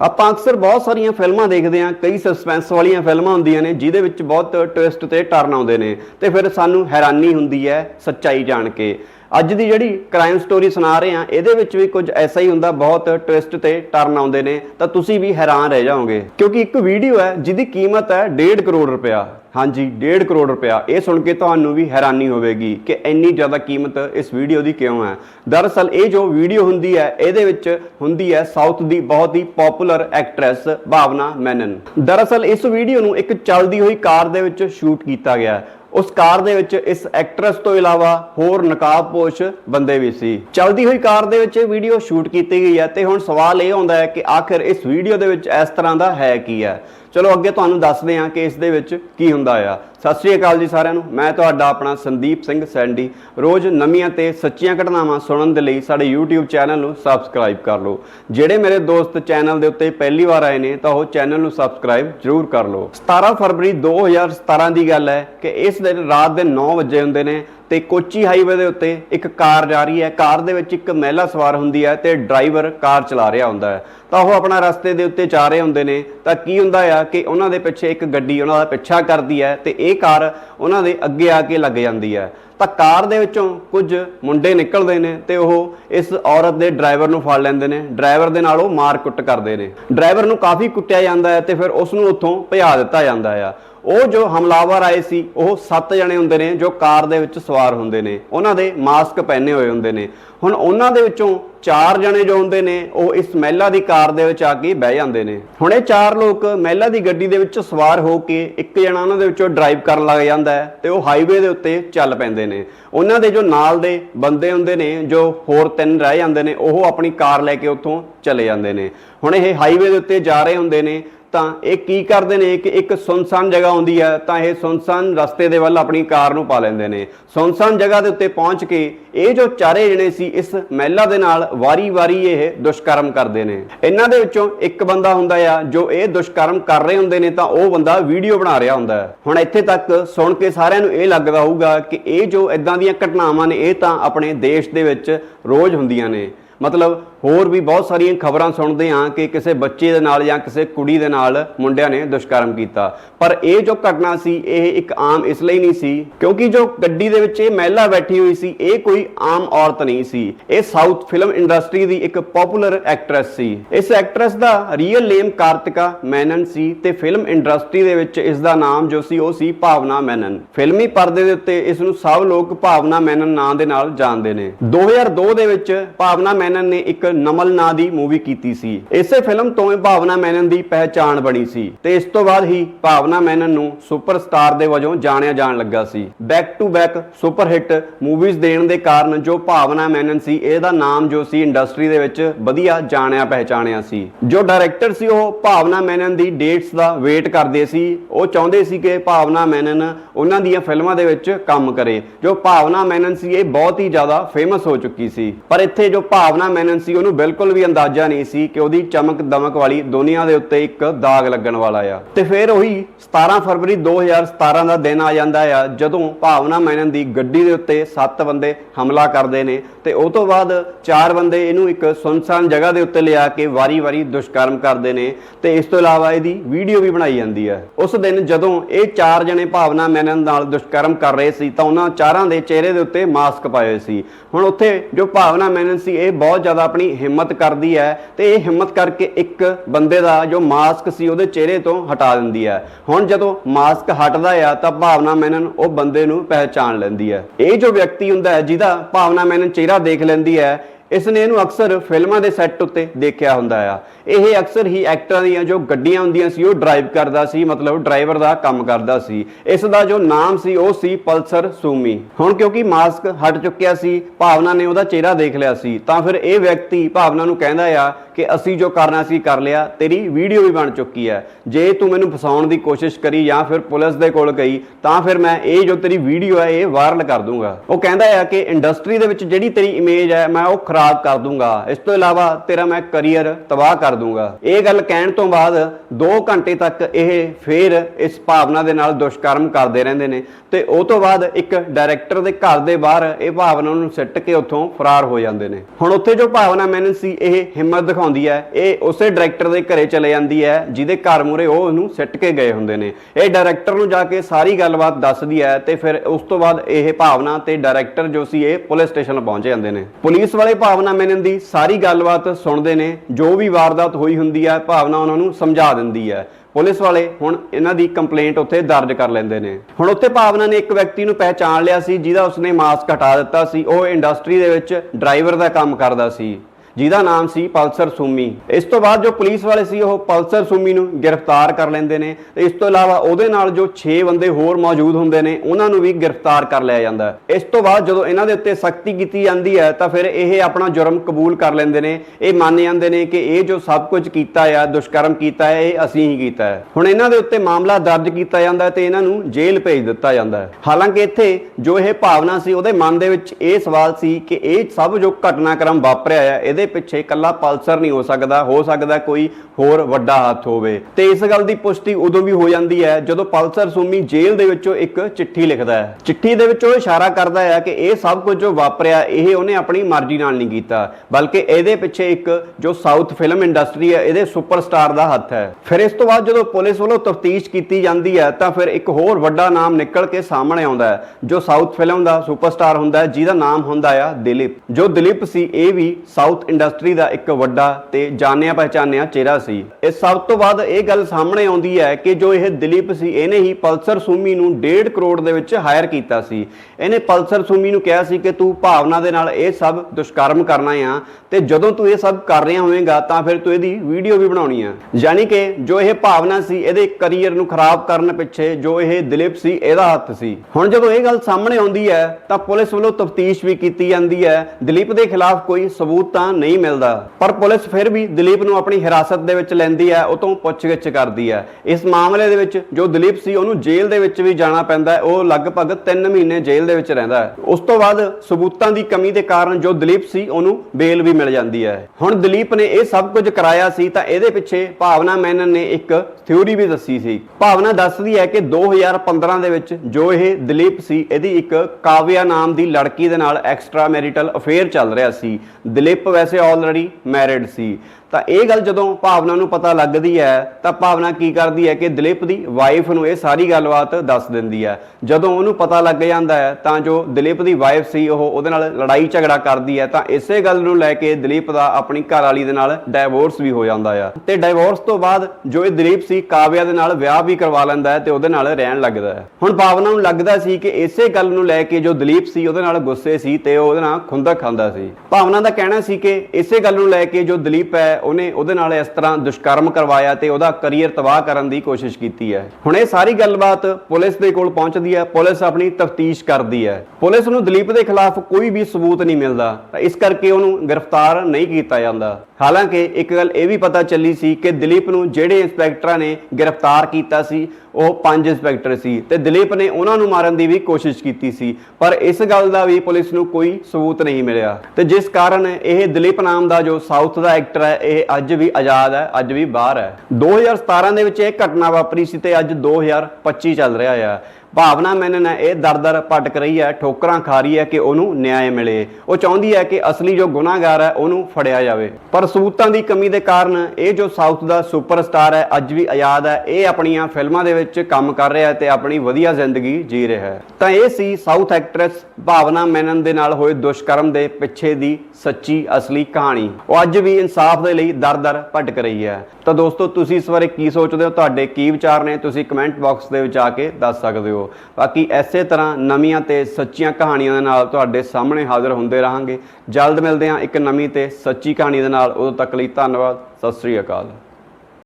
ਆਪਾਂ ਅਕਸਰ ਬਹੁਤ ਸਾਰੀਆਂ ਫਿਲਮਾਂ ਦੇਖਦੇ ਹਾਂ, ਕਈ ਸਸਪੈਂਸ ਵਾਲੀਆਂ ਫਿਲਮਾਂ ਹੁੰਦੀਆਂ ਨੇ, ਜਿਹਦੇ ਵਿੱਚ ਬਹੁਤ ਟਵਿਸਟ ਤੇ ਟਰਨ ਆਉਂਦੇ ਨੇ ਤੇ ਫਿਰ ਸਾਨੂੰ ਹੈਰਾਨੀ ਹੁੰਦੀ ਹੈ ਸੱਚਾਈ ਜਾਣ ਕੇ। ਅੱਜ ਦੀ ਜਿਹੜੀ ਕ੍ਰਾਈਮ ਸਟੋਰੀ ਸੁਣਾ ਰਹੇ ਹਾਂ, ਇਹਦੇ ਵਿੱਚ ਵੀ ਕੁਝ ਐਸਾ ਹੀ ਹੁੰਦਾ, ਬਹੁਤ ਟਵਿਸਟ ਤੇ ਟਰਨ ਆਉਂਦੇ ਨੇ, ਤਾਂ ਤੁਸੀਂ ਵੀ ਹੈਰਾਨ ਰਹਿ ਜਾਓਗੇ। ਕਿਉਂਕਿ ਇੱਕ ਵੀਡੀਓ ਹੈ, ਜਿਹਦੀ ਕੀਮਤ ਹੈ 1.5 ਕਰੋੜ ਰੁਪਇਆ। ਹਾਂਜੀ 1.5 ਕਰੋੜ ਰੁਪਇਆ। ਇਹ ਸੁਣ ਕੇ ਤੁਹਾਨੂੰ ਵੀ ਹੈਰਾਨੀ ਹੋਵੇਗੀ ਕਿ ਇੰਨੀ ਜ਼ਿਆਦਾ ਕੀਮਤ ਇਸ ਵੀਡੀਓ ਦੀ ਕਿਉਂ ਹੈ। ਦਰਅਸਲ, ਇਹ ਜੋ ਵੀਡੀਓ ਹੁੰਦੀ ਹੈ, ਇਹਦੇ ਵਿੱਚ ਹੁੰਦੀ ਹੈ ਸਾਊਥ ਦੀ ਬਹੁਤ ਹੀ ਪਪੂਲਰ ਐਕਟ੍ਰੈਸ ਭਾਵਨਾ ਮੈਨਨ ਦਰਅਸਲ, ਇਸ ਵੀਡੀਓ ਨੂੰ ਇੱਕ ਚੱਲਦੀ ਹੋਈ ਕਾਰ ਦੇ ਵਿੱਚ ਸ਼ੂਟ ਕੀਤਾ ਗਿਆ ਉਸ ਕਾਰ ਦੇ ਵਿੱਚ ਇਸ ਐਕਟਰਸ ਤੋਂ ਇਲਾਵਾ ਹੋਰ ਨਕਾਬਪੋਸ਼ ਬੰਦੇ ਵੀ ਸੀ। ਚਲਦੀ ਹੋਈ ਕਾਰ ਦੇ ਵਿੱਚ ਇਹ ਵੀਡੀਓ ਸ਼ੂਟ ਕੀਤੀ ਗਈ ਹੈ ਤੇ ਹੁਣ ਸਵਾਲ ਇਹ ਆਉਂਦਾ ਹੈ ਕਿ ਆਖਿਰ ਇਸ ਵੀਡੀਓ ਦੇ ਵਿੱਚ ਇਸ ਤਰ੍ਹਾਂ ਦਾ ਹੈ ਕੀ ਹੈ? ਚਲੋ ਅੱਗੇ ਤੁਹਾਨੂੰ ਦੱਸਦੇ ਹਾਂ ਕਿ ਇਸ ਦੇ ਵਿੱਚ ਕੀ ਹੁੰਦਾ ਆ। ਸਤਿ ਸ੍ਰੀ ਅਕਾਲ ਜੀ ਸਾਰਿਆਂ ਨੂੰ। ਮੈਂ ਤੁਹਾਡਾ ਆਪਣਾ ਸੰਦੀਪ ਸਿੰਘ ਸੈਂਡੀ। ਰੋਜ਼ ਨਵੀਆਂ ਤੇ ਸੱਚੀਆਂ ਘਟਨਾਵਾਂ ਸੁਣਨ ਦੇ ਲਈ ਸਾਡੇ YouTube ਚੈਨਲ ਨੂੰ ਸਬਸਕ੍ਰਾਈਬ ਕਰ ਲਓ। ਜਿਹੜੇ ਮੇਰੇ ਦੋਸਤ ਚੈਨਲ ਦੇ ਉੱਤੇ ਪਹਿਲੀ ਵਾਰ ਆਏ ਨੇ, ਤਾਂ ਉਹ ਚੈਨਲ ਨੂੰ ਸਬਸਕ੍ਰਾਈਬ ਜ਼ਰੂਰ ਕਰ ਲਓ। 17 ਫਰਵਰੀ 2017 ਦੀ ਗੱਲ ਹੈ ਕਿ ਇਸ ਦਿਨ ਰਾਤ ਦੇ 9 ਵਜੇ ਹੁੰਦੇ ਨੇ ਤੇ ਕੋਚੀ ਹਾਈਵੇ ਦੇ ਉੱਤੇ ਇੱਕ ਕਾਰ ਜਾ ਰਹੀ ਹੈ। ਕਾਰ ਦੇ ਵਿੱਚ ਇੱਕ ਮਹਿਲਾ ਸਵਾਰ ਹੁੰਦੀ ਹੈ ਤੇ ਡਰਾਈਵਰ ਕਾਰ ਚਲਾ ਰਿਹਾ ਹੁੰਦਾ ਹੈ। ਤਾਂ ਉਹ ਆਪਣਾ ਰਸਤੇ ਦੇ ਉੱਤੇ ਜਾ ਰਹੇ ਹੁੰਦੇ ਨੇ। ਤਾਂ ਕੀ ਹੁੰਦਾ ਆ ਕਿ ਉਹਨਾਂ ਦੇ ਪਿੱਛੇ ਇੱਕ ਗੱਡੀ ਉਹਨਾਂ ਦਾ ਪਿੱਛਾ ਕਰਦੀ ਹੈ ਤੇ ਇਹ ਕਾਰ ਉਹਨਾਂ ਦੇ ਅੱਗੇ ਆ ਕੇ ਲੱਗ ਜਾਂਦੀ ਹੈ। ਤਾਂ ਕਾਰ ਦੇ ਵਿੱਚੋਂ ਕੁਝ ਮੁੰਡੇ ਨਿਕਲਦੇ ਨੇ ਤੇ ਉਹ ਇਸ ਔਰਤ ਦੇ ਡਰਾਈਵਰ ਨੂੰ ਫੜ ਲੈਂਦੇ ਨੇ। ਡਰਾਈਵਰ ਦੇ ਨਾਲ ਉਹ ਮਾਰ ਕੁੱਟ ਕਰਦੇ ਨੇ। ਡਰਾਈਵਰ ਨੂੰ ਕਾਫੀ ਕੁੱਟਿਆ ਜਾਂਦਾ ਹੈ ਤੇ ਫਿਰ ਉਸ ਨੂੰ ਉੱਥੋਂ ਭਜਾ ਦਿੱਤਾ ਜਾਂਦਾ ਆ। ਉਹ ਜੋ ਹਮਲਾਵਰ ਆਏ ਸੀ, ਉਹ 7 ਜਣੇ ਹੁੰਦੇ ਨੇ ਜੋ ਕਾਰ ਦੇ ਵਿੱਚ ਸਵਾਰ ਹੁੰਦੇ ਨੇ। ਉਹਨਾਂ ਦੇ ਮਾਸਕ ਪਹਿਨੇ ਹੋਏ ਹੁੰਦੇ ਨੇ। ਹੁਣ ਉਹਨਾਂ ਦੇ ਵਿੱਚੋਂ ਚਾਰ ਜਣੇ ਜੋ ਹੁੰਦੇ ਨੇ, ਉਹ ਇਸ ਮਹਿਲਾ ਦੀ ਕਾਰ ਦੇ ਵਿੱਚ ਆ ਕੇ ਬਹਿ ਜਾਂਦੇ ਨੇ। ਹੁਣ ਇਹ ਚਾਰ ਲੋਕ ਮਹਿਲਾ ਦੀ ਗੱਡੀ ਦੇ ਵਿੱਚ ਸਵਾਰ ਹੋ ਕੇ ਇੱਕ ਜਣਾ ਉਹਨਾਂ ਦੇ ਵਿੱਚੋਂ ਡਰਾਈਵ ਕਰਨ ਲੱਗ ਜਾਂਦਾ ਹੈ ਤੇ ਉਹ ਹਾਈਵੇ ਦੇ ਉੱਤੇ ਚੱਲ ਪੈਂਦੇ ਨੇ। ਉਹਨਾਂ ਦੇ ਜੋ ਨਾਲ ਦੇ ਬੰਦੇ ਹੁੰਦੇ ਨੇ, ਜੋ ਹੋਰ ਤਿੰਨ ਰਹਿ ਜਾਂਦੇ ਨੇ, ਉਹ ਆਪਣੀ ਕਾਰ ਲੈ ਕੇ ਉੱਥੋਂ ਚਲੇ ਜਾਂਦੇ ਨੇ। ਹੁਣ ਇਹ ਹਾਈਵੇ ਦੇ ਉੱਤੇ ਜਾ ਰਹੇ ਹੁੰਦੇ ਨੇ। ਤਾਂ ਇਹ ਕੀ ਕਰਦੇ ਨੇ? ਕਿ ਇੱਕ ਸੁਨਸਾਨ ਜਗ੍ਹਾ ਹੁੰਦੀ ਹੈ, ਤਾਂ ਇਹ ਸੁਨਸਾਨ ਰਸਤੇ ਦੇ ਵੱਲ ਆਪਣੀ ਕਾਰ ਨੂੰ ਪਾ ਲੈਂਦੇ ਨੇ। ਸੁਨਸਾਨ ਜਗ੍ਹਾ ਦੇ ਉੱਤੇ ਪਹੁੰਚ ਕੇ ਇਹ ਜੋ ਚਾਰੇ ਜਣੇ ਸੀ, ਇਸ ਮਹਿਲਾ ਦੇ ਨਾਲ ਵਾਰੀ-ਵਾਰੀ ਇਹ ਦੁਸ਼ਕਰਮ ਕਰਦੇ ਨੇ। ਇਹਨਾਂ ਦੇ ਵਿੱਚੋਂ ਇੱਕ ਬੰਦਾ ਹੁੰਦਾ ਆ, ਜੋ ਇਹ ਦੁਸ਼ਕਰਮ ਕਰ ਰਹੇ ਹੁੰਦੇ ਨੇ, ਤਾਂ ਉਹ ਬੰਦਾ ਵੀਡੀਓ ਬਣਾ ਰਿਹਾ ਹੁੰਦਾ ਹੈ। ਹੁਣ ਇੱਥੇ ਤੱਕ ਸੁਣ ਕੇ ਸਾਰਿਆਂ ਨੂੰ ਇਹ ਲੱਗਦਾ ਹੋਊਗਾ ਕਿ ਇਹ ਜੋ ਇਦਾਂ ਦੀਆਂ ਘਟਨਾਵਾਂ ਨੇ, ਇਹ ਤਾਂ ਆਪਣੇ ਦੇਸ਼ ਦੇ ਵਿੱਚ ਰੋਜ਼ ਹੁੰਦੀਆਂ ਨੇ। ਮਤਲਬ ਹੋਰ ਵੀ ਬਹੁਤ ਸਾਰੀਆਂ ਖਬਰਾਂ ਸੁਣਦੇ ਹਾਂ ਕਿ ਕਿਸੇ ਬੱਚੇ ਦੇ ਨਾਲ ਜਾਂ ਕਿਸੇ ਕੁੜੀ ਦੇ ਨਾਲ ਮੁੰਡਿਆਂ ਨੇ ਦੁਸ਼ਕਰਮ ਕੀਤਾ। ਪਰ ਇਹ ਜੋ ਘਟਨਾ ਸੀ, ਇਹ ਇੱਕ ਆਮ ਇਸ ਲਈ ਨਹੀਂ ਸੀ, ਕਿਉਂਕਿ ਜੋ ਗੱਡੀ ਦੇ ਵਿੱਚ ਇਹ ਮਹਿਲਾ ਬੈਠੀ ਹੋਈ ਸੀ, ਇਹ ਕੋਈ ਆਮ ਔਰਤ ਨਹੀਂ ਸੀ। ਇਹ ਸਾਊਥ ਫਿਲਮ ਇੰਡਸਟਰੀ ਦੀ ਇੱਕ ਪਪੂਲਰ ਐਕਟ੍ਰੈਸ ਸੀ। ਇਸ ਐਕਟ੍ਰੈਸ ਦਾ ਰੀਅਲ ਨੇਮ ਕਾਰਤਿਕਾ ਮੈਨਨ ਸੀ ਤੇ ਫਿਲਮ ਇੰਡਸਟਰੀ ਦੇ ਵਿੱਚ ਇਸ ਦਾ ਨਾਮ ਜੋ ਸੀ, ਉਹ ਸੀ ਭਾਵਨਾ ਮੈਨਨ। ਫਿਲਮੀ ਪਰਦੇ ਦੇ ਉੱਤੇ ਇਸ ਨੂੰ ਸਭ ਲੋਕ ਭਾਵਨਾ ਮੈਨਨ ਨਾਂ ਦੇ ਨਾਲ ਜਾਣਦੇ ਨੇ। 2002 ਦੇ ਵਿੱਚ ਭਾਵਨਾ ਮੈਨਨ ਨੇ ਇੱਕ ਨਮਲ ਨਾਂ ਦੀ ਮੂਵੀ ਕੀਤੀ ਸੀ। ਇਸੇ ਫਿਲਮ ਤੋਂ ਹੀ ਭਾਵਨਾ ਮੈਨਨ ਦੀ ਪਹਿਚਾਣ ਬਣੀ ਸੀ ਤੇ ਇਸ ਤੋਂ ਬਾਅਦ ਹੀ ਭਾਵਨਾ ਮੈਨਨ ਨੂੰ ਸੁਪਰਸਟਾਰ ਦੇ ਵਜੋਂ ਜਾਣਿਆ ਜਾਣ ਲੱਗਾ ਸੀ। Back to back super hit movies ਦੇਣ ਦੇ ਕਾਰਨ ਜੋ ਭਾਵਨਾ ਮੈਨਨ ਸੀ, ਇਹਦਾ ਨਾਮ ਜੋ ਸੀ ਇੰਡਸਟਰੀ ਦੇ ਵਿੱਚ ਵਧੀਆ ਜਾਣਿਆ ਪਹਿਚਾਣਿਆ ਸੀ। ਜੋ ਡਾਇਰੈਕਟਰ ਸੀ, ਉਹ ਭਾਵਨਾ ਮੈਨਨ ਦੀ ਡੇਟਸ ਦਾ ਵੇਟ ਕਰਦੇ ਸੀ। ਉਹ ਚਾਹੁੰਦੇ ਸੀ ਕਿ ਭਾਵਨਾ ਮੈਨਨ ਉਹਨਾਂ ਦੀਆਂ ਫਿਲਮਾਂ ਦੇ ਵਿੱਚ ਕੰਮ ਕਰੇ। ਜੋ ਭਾਵਨਾ ਮੈਨਨ ਸੀ, ਇਹ ਬਹੁਤ ਹੀ ਜ਼ਿਆਦਾ ਫੇਮਸ ਹੋ ਚੁੱਕੀ ਸੀ। ਪਰ ਇੱਥੇ ਜੋ ਭਾਵਨਾ ਮੈਨਨ ਸੀ ਉਹਨੂੰ ਬਿਲਕੁਲ ਵੀ ਅੰਦਾਜ਼ਾ ਨਹੀਂ ਸੀ ਕਿ ਉਹਦੀ ਚਮਕ ਦਮਕ ਵਾਲੀ ਦੁਨੀਆ ਦੇ ਉੱਤੇ ਇੱਕ ਦਾਗ ਲੱਗਣ ਵਾਲਾ ਆ। ਤੇ ਫਿਰ ਉਹੀ 17 ਫਰਵਰੀ 2017 ਦਾ ਦਿਨ ਆ ਜਾਂਦਾ ਆ, ਜਦੋਂ ਭਾਵਨਾ ਮੈਨਨ ਦੀ ਗੱਡੀ ਦੇ ਉੱਤੇ 7 ਬੰਦੇ ਹਮਲਾ ਕਰਦੇ ਨੇ ਤੇ ਉਹ ਤੋਂ ਬਾਅਦ ਚਾਰ ਬੰਦੇ ਇਹਨੂੰ ਇੱਕ ਸੁਨਸਾਨ ਜਗ੍ਹਾ ਦੇ ਉੱਤੇ ਲਿਆ ਕੇ ਵਾਰੀ-ਵਾਰੀ ਦੁਸ਼ਕਰਮ ਕਰਦੇ ਨੇ ਤੇ ਇਸ ਤੋਂ ਇਲਾਵਾ ਇਹਦੀ ਵੀਡੀਓ ਵੀ ਬਣਾਈ ਜਾਂਦੀ ਹੈ ਉਸ ਦਿਨ ਜਦੋਂ ਇਹ ਚਾਰ ਜਣੇ ਭਾਵਨਾ ਮੈਨਨ ਨਾਲ ਦੁਸ਼ਕਰਮ ਕਰ ਰਹੇ ਸੀ ਤਾਂ ਉਹਨਾਂ ਚਾਰਾਂ ਦੇ ਚਿਹਰੇ ਦੇ ਉੱਤੇ ਮਾਸਕ ਪਾਏ ਹੋਏ ਸੀ। ਹੁਣ ਉੱਥੇ ਜੋ ਭਾਵਨਾ ਮੈਨਨ ਸੀ, ਇਹ ਬਹੁਤ ਜ਼ਿਆਦਾ ਆਪਣੀ ਹਿੰਮਤ ਕਰਦੀ ਹੈ ਤੇ ਇਹ ਹਿੰਮਤ ਕਰਕੇ ਇੱਕ ਬੰਦੇ ਦਾ ਜੋ ਮਾਸਕ ਸੀ ਉਹਦੇ ਚਿਹਰੇ ਤੋਂ ਹਟਾ ਦਿੰਦੀ ਹੈ। ਹੁਣ ਜਦੋਂ ਮਾਸਕ ਹਟਦਾ ਆ ਤਾਂ ਭਾਵਨਾ ਮੈਨਨ ਉਹ ਬੰਦੇ ਨੂੰ ਪਹਿਚਾਣ ਲੈਂਦੀ ਹੈ। ਇਹ ਜੋ ਵਿਅਕਤੀ ਹੁੰਦਾ ਹੈ ਜਿਹਦਾ ਭਾਵਨਾ ਮੈਨਨ ਚਿਹਰਾ ਦੇਖ ਲੈਂਦੀ ਹੈ ਇਸ ਨੇ ਇਹਨੂੰ ਅਕਸਰ ਫਿਲਮਾਂ ਦੇ ਸੈੱਟ ਉੱਤੇ ਦੇਖਿਆ ਹੁੰਦਾ ਆ। ਇਹ ਅਕਸਰ ਹੀ ਐਕਟਰਾਂ ਦੀਆਂ ਜੋ ਗੱਡੀਆਂ ਹੁੰਦੀਆਂ ਸੀ, ਉਹ ਡਰਾਈਵ ਕਰਦਾ ਸੀ, ਮਤਲਬ ਡਰਾਈਵਰ ਦਾ ਕੰਮ ਕਰਦਾ ਸੀ। ਇਸ ਦਾ ਜੋ ਨਾਮ ਸੀ, ਉਹ ਸੀ ਪਲਸਰ ਸੂਮੀ। ਹੁਣ ਕਿਉਂਕਿ ਮਾਸਕ ਹਟ ਚੁੱਕਿਆ ਸੀ, ਭਾਵਨਾ ਨੇ ਉਹਦਾ ਚਿਹਰਾ ਦੇਖ ਲਿਆ ਸੀ, ਤਾਂ ਫਿਰ ਇਹ ਵਿਅਕਤੀ ਭਾਵਨਾ ਨੂੰ ਕਹਿੰਦਾ ਆ ਕਿ ਅਸੀਂ ਜੋ ਕਰਨਾ ਸੀ, ਕਰ ਲਿਆ, ਤੇਰੀ ਵੀਡੀਓ ਵੀ ਬਣ ਚੁੱਕੀ ਹੈ। ਜੇ ਤੂੰ ਮੈਨੂੰ ਫਸਾਉਣ ਦੀ ਕੋਸ਼ਿਸ਼ ਕਰੀ ਜਾਂ ਫਿਰ ਪੁਲਿਸ ਦੇ ਕੋਲ ਗਈ, ਤਾਂ ਫਿਰ ਮੈਂ ਇਹ ਜੋ ਤੇਰੀ ਵੀਡੀਓ ਹੈ, ਇਹ ਵਾਇਰਲ ਕਰ ਦੂੰਗਾ। ਉਹ ਕਹਿੰਦਾ ਆ ਕਿ ਇੰਡਸਟਰੀ ਦੇ ਵਿੱਚ ਜਿਹੜੀ ਤੇਰੀ ਇਮੇਜ ਹੈ, ਮੈਂ ਉਹ ਖਰਾਬ ਕਰ ਦੂੰਗਾ। ਇਸ ਤੋਂ ਇਲਾਵਾ ਤੇਰਾ ਮੈਂ ਕੈਰੀਅਰ ਤਬਾਹ ਕਰ ਦੂੰਗਾ। ਇਹ ਗੱਲ ਕਹਿਣ ਤੋਂ ਬਾਅਦ 2 ਘੰਟੇ ਤੱਕ ਇਹ ਫੇਰ ਇਸ ਭਾਵਨਾ ਦੇ ਨਾਲ ਦੁਸ਼ਕਰਮ ਕਰਦੇ ਰਹਿੰਦੇ ਨੇ ਤੇ ਉਹ ਤੋਂ ਬਾਅਦ ਇੱਕ ਡਾਇਰੈਕਟਰ ਦੇ ਘਰ ਦੇ ਬਾਹਰ ਇਹ ਭਾਵਨਾ ਨੂੰ ਸਿੱਟ ਕੇ ਉੱਥੋਂ ਫਰਾਰ ਹੋ ਜਾਂਦੇ ਨੇ। ਹੁਣ ਉੱਥੇ ਜੋ ਭਾਵਨਾ ਮੈਨਨ ਸੀ, ਇਹ ਹਿੰਮਤ ਦਿਖਾਉਂਦੀ ਹੈ। ਇਹ ਉਸੇ ਡਾਇਰੈਕਟਰ ਦੇ ਘਰੇ ਚਲੇ ਜਾਂਦੀ ਹੈ, ਜਿਹਦੇ ਘਰ ਮੂਰੇ ਉਹ ਉਹਨੂੰ ਸਿੱਟ ਕੇ ਗਏ ਹੁੰਦੇ ਨੇ। ਇਹ ਡਾਇਰੈਕਟਰ ਨੂੰ ਜਾ ਕੇ ਸਾਰੀ ਗੱਲਬਾਤ ਦੱਸਦੀ ਹੈ ਤੇ ਫਿਰ ਉਸ ਤੋਂ ਬਾਅਦ ਇਹ ਭਾਵਨਾ ਤੇ ਡਾਇਰੈਕਟਰ ਜੋ ਸੀ, ਇਹ ਪੁਲਿਸ ਸਟੇਸ਼ਨ ਪਹੁੰਚ ਜਾਂਦੇ ਨੇ। ਪੁਲਿਸ ਵਾਲੇ ਭਾਵਨਾ ਮੈਨਨ ਦੀ ਸਾਰੀ ਗੱਲਬਾਤ ਸੁਣਦੇ ਨੇ, ਜੋ ਵੀ ਵਾਰਦਾਤ ਹੋਈ ਹੁੰਦੀ ਹੈ, ਭਾਵਨਾ ਉਹਨਾਂ ਨੂੰ ਸਮਝਾ ਦਿੰਦੀ ਹੈ। ਪੁਲਿਸ ਵਾਲੇ ਹੁਣ ਇਹਨਾਂ ਦੀ ਕੰਪਲੇਂਟ ਉੱਥੇ ਦਰਜ ਕਰ ਲੈਂਦੇ ਨੇ। ਹੁਣ ਉੱਥੇ ਭਾਵਨਾ ਨੇ ਇੱਕ ਵਿਅਕਤੀ ਨੂੰ ਪਹਿਚਾਣ ਲਿਆ ਸੀ, ਜਿਹਦਾ ਉਸਨੇ ਮਾਸਕ ਹਟਾ ਦਿੱਤਾ ਸੀ। ਉਹ ਇੰਡਸਟਰੀ ਦੇ ਵਿੱਚ ਡਰਾਈਵਰ ਦਾ ਕੰਮ ਕਰਦਾ ਸੀ। ਜਿਹਦਾ ਨਾਮ ਸੀ ਪਲਸਰ ਸੂਮੀ। ਇਸ ਤੋਂ ਬਾਅਦ ਜੋ ਪੁਲਿਸ ਵਾਲੇ ਸੀ, ਉਹ ਪਲਸਰ ਸੂਮੀ ਨੂੰ ਗ੍ਰਿਫਤਾਰ ਕਰ ਲੈਂਦੇ ਨੇ ਤੇ ਇਸ ਤੋਂ ਇਲਾਵਾ ਉਹਦੇ ਨਾਲ ਜੋ 6 ਬੰਦੇ ਹੋਰ ਮੌਜੂਦ ਹੁੰਦੇ ਨੇ, ਉਹਨਾਂ ਨੂੰ ਵੀ ਗ੍ਰਿਫਤਾਰ ਕਰ ਲਿਆ ਜਾਂਦਾ ਇਸ ਤੋਂ ਬਾਅਦ ਜਦੋਂ ਇਹਨਾਂ ਦੇ ਉੱਤੇ ਸਖਤੀ ਕੀਤੀ ਜਾਂਦੀ ਹੈ, ਤਾਂ ਫਿਰ ਇਹ ਆਪਣਾ ਜੁਰਮ ਕਬੂਲ ਕਰ ਲੈਂਦੇ ਨੇ। ਇਹ ਮੰਨ ਜਾਂਦੇ ਨੇ ਕਿ ਇਹ ਜੋ ਸਭ ਕੁਝ ਕੀਤਾ ਹੈ ਦੁਸ਼ਕਰਮ ਕੀਤਾ ਹੈ, ਇਹ ਅਸੀਂ ਹੀ ਕੀਤਾ ਹੈ। ਹੁਣ ਇਹਨਾਂ ਦੇ ਉੱਤੇ ਮਾਮਲਾ ਦਰਜ ਕੀਤਾ ਜਾਂਦਾ ਹੈ ਤੇ ਇਹਨਾਂ ਨੂੰ ਜੇਲ੍ਹ ਭੇਜ ਦਿੱਤਾ ਜਾਂਦਾ ਹੈ। ਹਾਲਾਂਕਿ ਇੱਥੇ ਜੋ ਇਹ ਭਾਵਨਾ ਸੀ, ਉਹਦੇ ਮਨ ਦੇ ਵਿੱਚ ਇਹ ਸਵਾਲ ਸੀ ਕਿ ਇਹ ਸਭ ਜੋ ਘਟਨਾਕ੍ਰਮ ਵਾਪਰਿਆ ਹੈ ਇਹਦੇ ਪਿੱਛੇ ਇਕੱਲਾ ਪਲਸਰ ਨਹੀਂ ਹੋ ਸਕਦਾ ਹੋ ਸਕਦਾ ਕੋਈ ਹੋਰ ਵੱਡਾ ਹੱਥ ਹੋਵੇ। ਤੇ ਇਸ ਗੱਲ ਦੀ ਪੁਸ਼ਟੀ ਉਦੋਂ ਵੀ ਹੋ ਜਾਂਦੀ ਹੈ ਜਦੋਂ ਪਲਸਰ ਸੁਮੀ ਜੇਲ੍ਹ ਦੇ ਵਿੱਚੋਂ ਇੱਕ ਚਿੱਠੀ ਲਿਖਦਾ ਹੈ। ਚਿੱਠੀ ਦੇ ਵਿੱਚ ਉਹ ਇਸ਼ਾਰਾ ਕਰਦਾ ਹੈ ਕਿ ਇਹ ਸਭ ਕੁਝ ਜੋ ਵਾਪਰਿਆ, ਇਹ ਉਹਨੇ ਆਪਣੀ ਮਰਜ਼ੀ ਨਾਲ ਨਹੀਂ ਕੀਤਾ, ਬਲਕਿ ਇਹਦੇ ਪਿੱਛੇ ਇੱਕ ਜੋ ਸਾਊਥ ਫਿਲਮ ਇੰਡਸਟਰੀ ਹੈ, ਇਹਦੇ ਸੁਪਰਸਟਾਰ ਦਾ ਹੱਥ ਹੈ। ਫਿਰ ਇਸ ਤੋਂ ਬਾਅਦ ਜਦੋਂ ਪੁਲਿਸ ਵੱਲੋਂ ਤਫਤੀਸ਼ ਕੀਤੀ ਜਾਂਦੀ ਹੈ, ਤਾਂ ਫਿਰ ਇੱਕ ਹੋਰ ਵੱਡਾ ਨਾਮ ਨਿਕਲ ਕੇ ਸਾਹਮਣੇ ਆਉਂਦਾ ਹੈ, ਜੋ ਸਾਊਥ ਫਿਲਮ ਦਾ ਸੁਪਰਸਟਾਰ ਹੁੰਦਾ ਹੈ, ਜਿਹਦਾ ਨਾਮ ਹੁੰਦਾ ਆ ਦਿਲੀਪ। ਜੋ ਦਿਲੀਪ ਸੀ, ਇਹ ਵੀ ਸਾਊਥ ਇੰਡਸਟਰੀ ਦਾ ਇੱਕ ਵੱਡਾ ਤੇ ਜਾਣਿਆ ਪਹਿਚਾਨਿਆ ਚਿਹਰਾ ਸੀ। ਇਸ ਸਭ ਤੋਂ ਬਾਅਦ ਇਹ ਗੱਲ ਸਾਹਮਣੇ ਆਉਂਦੀ ਹੈ ਕਿ ਜੋ ਇਹ ਦਿਲੀਪ ਸੀ, ਇਹਨੇ ਹੀ ਪਲਸਰ ਸੂਮੀ ਨੂੰ 1.5 ਕਰੋੜ ਦੇ ਵਿੱਚ ਹਾਇਰ ਕੀਤਾ ਸੀ। ਇਹਨੇ ਪਲਸਰ ਸੂਮੀ ਨੂੰ ਕਿਹਾ ਸੀ ਕਿ ਤੂੰ ਭਾਵਨਾ ਦੇ ਨਾਲ ਇਹ ਸਭ ਦੁਸ਼ਕਰਮ ਕਰਨਾ ਆ ਤੇ ਜਦੋਂ ਤੂੰ ਇਹ ਸਭ ਕਰ ਰਿਹਾ ਹੋਵੇਂਗਾ ਤਾਂ ਫਿਰ ਤੂੰ ਇਹਦੀ ਵੀਡੀਓ ਵੀ ਬਣਾਉਣੀ ਆ। ਯਾਨੀ ਕਿ ਜੋ ਇਹ ਭਾਵਨਾ ਸੀ, ਇਹਦੇ ਕੈਰੀਅਰ ਨੂੰ ਖਰਾਬ ਕਰਨ ਪਿੱਛੇ ਜੋ ਇਹ ਦਿਲੀਪ ਸੀ, ਇਹਦਾ ਹੱਥ ਸੀ। ਹੁਣ ਜਦੋਂ ਇਹ ਗੱਲ ਸਾਹਮਣੇ ਆਉਂਦੀ ਹੈ ਤਾਂ ਪੁਲਿਸ ਵੱਲੋਂ ਤਫਤੀਸ਼ ਵੀ ਕੀਤੀ ਜਾਂਦੀ ਹੈ। ਦਿਲੀਪ ਦੇ ਖਿਲਾਫ ਕੋਈ ਸਬੂਤ ਤਾਂ ਨਹੀਂ ਮਿਲਦਾ। ਪਰ ਪੁਲਿਸ ਫਿਰ ਵੀ ਦਲੀਪ ਨੂੰ ਆਪਣੀ ਹਿਰਾਸਤ ਦੇ ਵਿੱਚ ਲੈਂਦੀ ਹੈ, ਉਹ ਤੋਂ ਪੁੱਛਗਿੱਛ ਕਰਦੀ ਹੈ। ਇਸ ਮਾਮਲੇ ਦੇ ਵਿੱਚ ਜੋ ਦਿਲੀਪ ਸੀ, ਉਹਨੂੰ ਜੇਲ੍ਹ ਦੇ ਵਿੱਚ ਵੀ ਜਾਣਾ ਪੈਂਦਾ ਹੈ। ਉਹ ਲਗਭਗ 3 ਮਹੀਨੇ ਜੇਲ੍ਹ ਦੇ ਵਿੱਚ ਰਹਿੰਦਾ ਹੈ। ਉਸ ਤੋਂ ਬਾਅਦ ਸਬੂਤਾਂ ਦੀ ਕਮੀ ਦੇ ਕਾਰਨ ਜੋ ਦਿਲੀਪ ਸੀ, ਉਹਨੂੰ ਬੇਲ ਵੀ ਮਿਲ ਜਾਂਦੀ ਹੈ। ਹੁਣ ਦਿਲੀਪ ਨੇ ਇਹ ਸਭ ਕੁਝ ਕਰਾਇਆ ਸੀ, ਤਾਂ ਇਹਦੇ ਪਿੱਛੇ ਭਾਵਨਾ ਮੈਨਨ ਨੇ ਇੱਕ ਥਿਊਰੀ ਵੀ ਦੱਸੀ ਸੀ। ਭਾਵਨਾ ਦੱਸਦੀ ਹੈ ਕਿ 2015 ਦੇ ਵਿੱਚ ਜੋ ਇਹ ਦਲੀਪ ਸੀ, ਇਹਦੀ ਇੱਕ ਕਾਵਿਆ ਨਾਮ ਦੀ ਲੜਕੀ ਦੇ ਨਾਲ ਐਕਸਟਰਾ ਮੈਰਿਟਲ ਅਫੇਅਰ ਚੱਲ ਰਿਹਾ ਸੀ। ਦਲੀਪ ਵੈਸੇ वैसे ऑलरेडी मैरिड थी ਤਾਂ ਇਹ ਗੱਲ ਜਦੋਂ ਭਾਵਨਾ ਨੂੰ ਪਤਾ ਲੱਗਦੀ ਹੈ, ਤਾਂ ਭਾਵਨਾ ਕੀ ਕਰਦੀ ਹੈ ਕਿ ਦਲੀਪ ਦੀ ਵਾਈਫ ਨੂੰ ਇਹ ਸਾਰੀ ਗੱਲਬਾਤ ਦੱਸ ਦਿੰਦੀ ਹੈ। ਜਦੋਂ ਉਹਨੂੰ ਪਤਾ ਲੱਗ ਜਾਂਦਾ ਹੈ, ਤਾਂ ਜੋ ਦਲੀਪ ਦੀ ਵਾਈਫ ਸੀ, ਉਹ ਉਹਦੇ ਨਾਲ ਲੜਾਈ ਝਗੜਾ ਕਰਦੀ ਹੈ, ਤਾਂ ਇਸੇ ਗੱਲ ਨੂੰ ਲੈ ਕੇ ਦਲੀਪ ਦਾ ਆਪਣੀ ਘਰ ਵਾਲੀ ਦੇ ਨਾਲ ਡਾਈਵੋਰਸ ਵੀ ਹੋ ਜਾਂਦਾ ਆ। ਤੇ ਡਾਈਵੋਰਸ ਤੋਂ ਬਾਅਦ ਜੋ ਇਹ ਦਲੀਪ ਸੀ, ਕਾਵਿਆ ਦੇ ਨਾਲ ਵਿਆਹ ਵੀ ਕਰਵਾ ਲੈਂਦਾ ਹੈ ਤੇ ਉਹਦੇ ਨਾਲ ਰਹਿਣ ਲੱਗਦਾ ਹੈ। ਹੁਣ ਭਾਵਨਾ ਨੂੰ ਲੱਗਦਾ ਸੀ ਕਿ ਇਸੇ ਗੱਲ ਨੂੰ ਲੈ ਕੇ ਜੋ ਦਲੀਪ ਸੀ, ਉਹਦੇ ਨਾਲ ਗੁੱਸੇ ਸੀ ਤੇ ਉਹਦੇ ਨਾਲ ਖੁੰਦਕ ਖਾਂਦਾ ਸੀ। ਭਾਵਨਾ ਦਾ ਕਹਿਣਾ ਸੀ ਕਿ ਇਸੇ ਗੱਲ ਨੂੰ ਲੈ ਕੇ ਜੋ ਦਲੀਪ ਹੈ ਉਹਨੇ ਉਹਦੇ ਨਾਲ ਇਸ ਤਰ੍ਹਾਂ ਦੁਸ਼ਕਰਮ ਕਰਵਾਇਆ ਤੇ ਉਹਦਾ ਕੈਰੀਅਰ ਤਬਾਹ ਕਰਨ ਦੀ ਕੋਸ਼ਿਸ਼ ਕੀਤੀ ਹੈ। ਹੁਣ ਇਹ ਸਾਰੀ ਗੱਲਬਾਤ ਪੁਲਿਸ ਦੇ ਕੋਲ ਪਹੁੰਚਦੀ ਹੈ, ਪੁਲਿਸ ਆਪਣੀ ਤਫਤੀਸ਼ ਕਰਦੀ ਹੈ। ਪੁਲਿਸ ਨੂੰ ਦਲੀਪ ਦੇ ਖਿਲਾਫ ਕੋਈ ਵੀ ਸਬੂਤ ਨਹੀਂ ਮਿਲਦਾ ਇਸ ਕਰਕੇ ਉਹਨੂੰ ਗ੍ਰਿਫਤਾਰ ਨਹੀਂ ਕੀਤਾ ਜਾਂਦਾ। ਹਾਲਾਂਕਿ ਇੱਕ ਗੱਲ ਇਹ ਵੀ ਪਤਾ ਚੱਲੀ ਸੀ ਕਿ ਦਿਲੀਪ ਨੂੰ ਜਿਹੜੇ ਇੰਸਪੈਕਟਰਾਂ ਨੇ ਗ੍ਰਿਫਤਾਰ ਕੀਤਾ ਸੀ, ਉਹ ਪੰਜ ਇੰਸਪੈਕਟਰ ਸੀ ਤੇ ਦਿਲੀਪ ਨੇ ਉਹਨਾਂ ਨੂੰ ਮਾਰਨ ਦੀ ਵੀ ਕੋਸ਼ਿਸ਼ ਕੀਤੀ ਸੀ, ਪਰ ਇਸ ਗੱਲ ਦਾ ਵੀ ਪੁਲਿਸ ਨੂੰ ਕੋਈ ਸਬੂਤ ਨਹੀਂ ਮਿਲਿਆ। ਤੇ ਜਿਸ ਕਾਰਨ ਇਹ ਦਿਲੀਪ ਨਾਮ ਦਾ ਜੋ ਸਾਊਥ ਦਾ ਐਕਟਰ ਹੈ, ਇਹ ਅੱਜ ਵੀ ਆਜ਼ਾਦ ਹੈ, ਅੱਜ ਵੀ ਬਾਹਰ ਹੈ। 2017 ਦੇ ਵਿੱਚ ਇਹ ਘਟਨਾ ਵਾਪਰੀ ਸੀ ਤੇ ਅੱਜ 2025 ਚੱਲ ਰਿਹਾ ਹੈ ਭਾਵਨਾ ਮੈਨਨ ਹੈ ਇਹ ਦਰ-ਦਰ ਭਟਕ ਰਹੀ ਹੈ, ਠੋਕਰਾਂ ਖਾ ਰਹੀ ਹੈ ਕਿ ਉਹਨੂੰ ਨਿਆਂ ਮਿਲੇ। ਉਹ ਚਾਹੁੰਦੀ ਹੈ ਕਿ ਅਸਲੀ ਜੋ ਗੁਨਾਹਗਾਰ ਹੈ, ਉਹਨੂੰ ਫੜਿਆ ਜਾਵੇ। ਪਰ ਸਬੂਤਾਂ ਦੀ ਕਮੀ ਦੇ ਕਾਰਨ ਇਹ ਜੋ ਸਾਊਥ ਦਾ ਸੁਪਰਸਟਾਰ ਹੈ, ਅੱਜ ਵੀ ਆਜ਼ਾਦ ਹੈ, ਇਹ ਆਪਣੀਆਂ ਫਿਲਮਾਂ ਦੇ ਵਿੱਚ ਕੰਮ ਕਰ ਰਿਹਾ ਹੈ ਤੇ ਆਪਣੀ ਵਧੀਆ ਜ਼ਿੰਦਗੀ ਜੀ ਰਿਹਾ ਹੈ। ਤਾਂ ਇਹ ਸੀ ਸਾਊਥ ਐਕਟਰੈਸ ਭਾਵਨਾ ਮੈਨਨ ਦੇ ਨਾਲ ਹੋਏ ਦੁਸ਼ਕਰਮ ਦੇ ਪਿੱਛੇ ਦੀ ਸੱਚੀ ਅਸਲੀ ਕਹਾਣੀ। ਉਹ ਅੱਜ ਵੀ ਇਨਸਾਫ ਦੇ ਲਈ ਦਰ-ਦਰ ਭਟਕ ਰਹੀ ਹੈ। ਤਾਂ ਦੋਸਤੋ, ਤੁਸੀਂ ਇਸ ਬਾਰੇ ਕੀ ਸੋਚਦੇ ਹੋ? ਤੁਹਾਡੇ ਕੀ ਵਿਚਾਰ ਨੇ? ਤੁਸੀਂ ਕਮੈਂਟ ਬਾਕਸ ਦੇ ਵਿੱਚ ਆ ਕੇ ਦੱਸ ਸਕਦੇ ਹੋ। ਹੋ ਬਾਕੀ ਐਸੇ ਤਰ੍ਹਾਂ ਨਵੀਆਂ ਤੇ ਸੱਚੀਆਂ ਕਹਾਣੀਆਂ ਦੇ ਨਾਲ ਤੁਹਾਡੇ ਸਾਹਮਣੇ ਹਾਜ਼ਰ ਹੁੰਦੇ ਰਹਾਂਗੇ। ਜਲਦ ਮਿਲਦੇ ਹਾਂ ਇੱਕ ਨਵੀਂ ਤੇ ਸੱਚੀ ਕਹਾਣੀ ਦੇ ਨਾਲ। ਉਦੋਂ ਤੱਕ ਲਈ ਧੰਨਵਾਦ। ਸਤਿ ਸ੍ਰੀ ਅਕਾਲ।